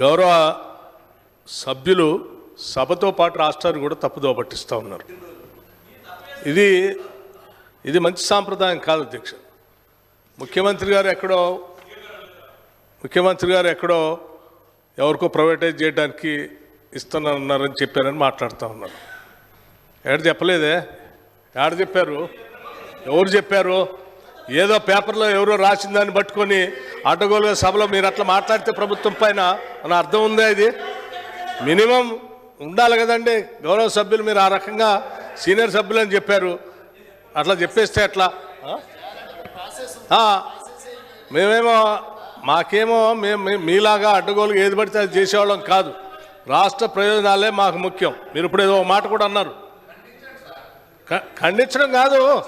గౌరవ సభ్యులు సభతో పాటు రాష్ట్రాన్ని కూడా తప్పుదో పట్టిస్తూ ఉన్నారు. ఇది ఇది మంచి సాంప్రదాయం కాదు అధ్యక్ష. ముఖ్యమంత్రి గారు ఎక్కడో ముఖ్యమంత్రి గారు ఎక్కడో ఎవరికో ప్రైవేటైజ్ చేయడానికి ఇస్తున్నారన్నారని చెప్పారని మాట్లాడుతూ ఉన్నారు. ఎక్కడ చెప్పలేదే? ఎక్కడ చెప్పారు? ఎవరు చెప్పారు? ఏదో పేపర్లో ఎవరో రాసిన దాన్ని పట్టుకొని అడ్డగోలుగా సభలో మీరు అట్లా మాట్లాడితే ప్రభుత్వం పైన మన అర్థం ఉందా ఇది. మినిమం ఉండాలి కదండి. గౌరవ సభ్యులు మీరు ఆ రకంగా సీనియర్ సభ్యులు అని చెప్పారు. అట్లా చెప్పేస్తే ఎట్లా? మేమేమో మాకేమో మేము మీ- మీలాగా అడ్డగోలుగా ఏది పడితే అది చేసేవాళ్ళం కాదు. రాష్ట్ర ప్రయోజనాలే మాకు ముఖ్యం. మీరు ఇప్పుడు ఏదో ఒక మాట కూడా అన్నారు. ఖండించడం కాదు.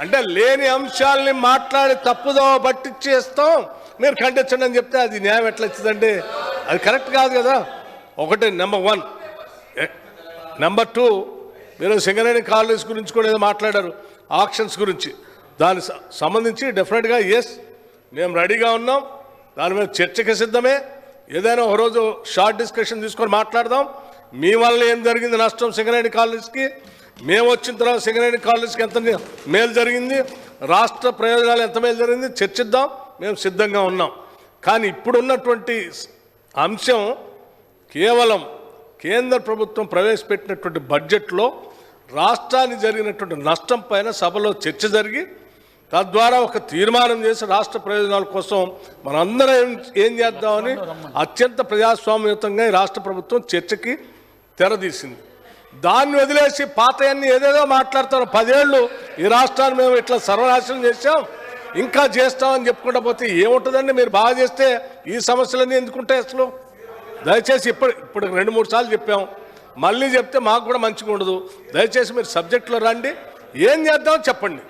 అంటే లేని అంశాలని మాట్లాడి తప్పుదో పట్టించేస్తాం మీరు ఖండించండి అని చెప్తే అది న్యాయం ఎట్లా వచ్చిందండి? అది కరెక్ట్ కాదు కదా? ఒకటి నెంబర్ వన్. నెంబర్ టూ మీరు సింగరేణి కాలనీస్ గురించి కూడా ఏదో మాట్లాడారు. ఆక్షన్స్ గురించి. దాని సంబంధించి డెఫినెట్గా ఎస్ మేము రెడీగా ఉన్నాం. దాని మీద చర్చకి సిద్ధమే. ఏదైనా ఒకరోజు షార్ట్ డిస్కషన్ తీసుకొని మాట్లాడదాం. మీ వల్ల ఏం జరిగింది నష్టం సింగరేణి కాలనీస్కి? మేము వచ్చిన తర్వాత సింగరేణి కాలనీస్కి ఎంత మేలు జరిగింది? రాష్ట్ర ప్రయోజనాలు ఎంత మేలు జరిగింది? చర్చిద్దాం. మేము సిద్ధంగా ఉన్నాం. కానీ ఇప్పుడున్నటువంటి అంశం కేవలం కేంద్ర ప్రభుత్వం ప్రవేశపెట్టినటువంటి బడ్జెట్లో రాష్ట్రానికి జరిగినటువంటి నష్టం పైన సభలో చర్చ జరిగి తద్వారా ఒక తీర్మానం చేసి రాష్ట్ర ప్రయోజనాల కోసం మనందరం ఏం ఏం చేద్దామని అత్యంత ప్రజాస్వామ్యయుతంగా ఈ రాష్ట్ర ప్రభుత్వం చర్చకి తెరదీసింది. దాన్ని వదిలేసి పాతయన్ని ఏదేదో మాట్లాడతారు. పదేళ్ళు ఈ రాష్ట్రాన్ని మేము ఇట్లా సర్వనాశనం చేసాం ఇంకా చేస్తామని చెప్పుకుంటా పోతే ఏముంటుందండి? మీరు బాగా చేస్తే ఈ సమస్యలన్నీ ఎందుకుంటాయి అసలు? దయచేసి ఇప్పుడు ఇప్పుడు రెండు మూడు సార్లు చెప్పాం. మళ్ళీ చెప్తే మాకు కూడా మంచిగా ఉండదు. దయచేసి మీరు సబ్జెక్టులో రండి. ఏం చేద్దామో చెప్పండి.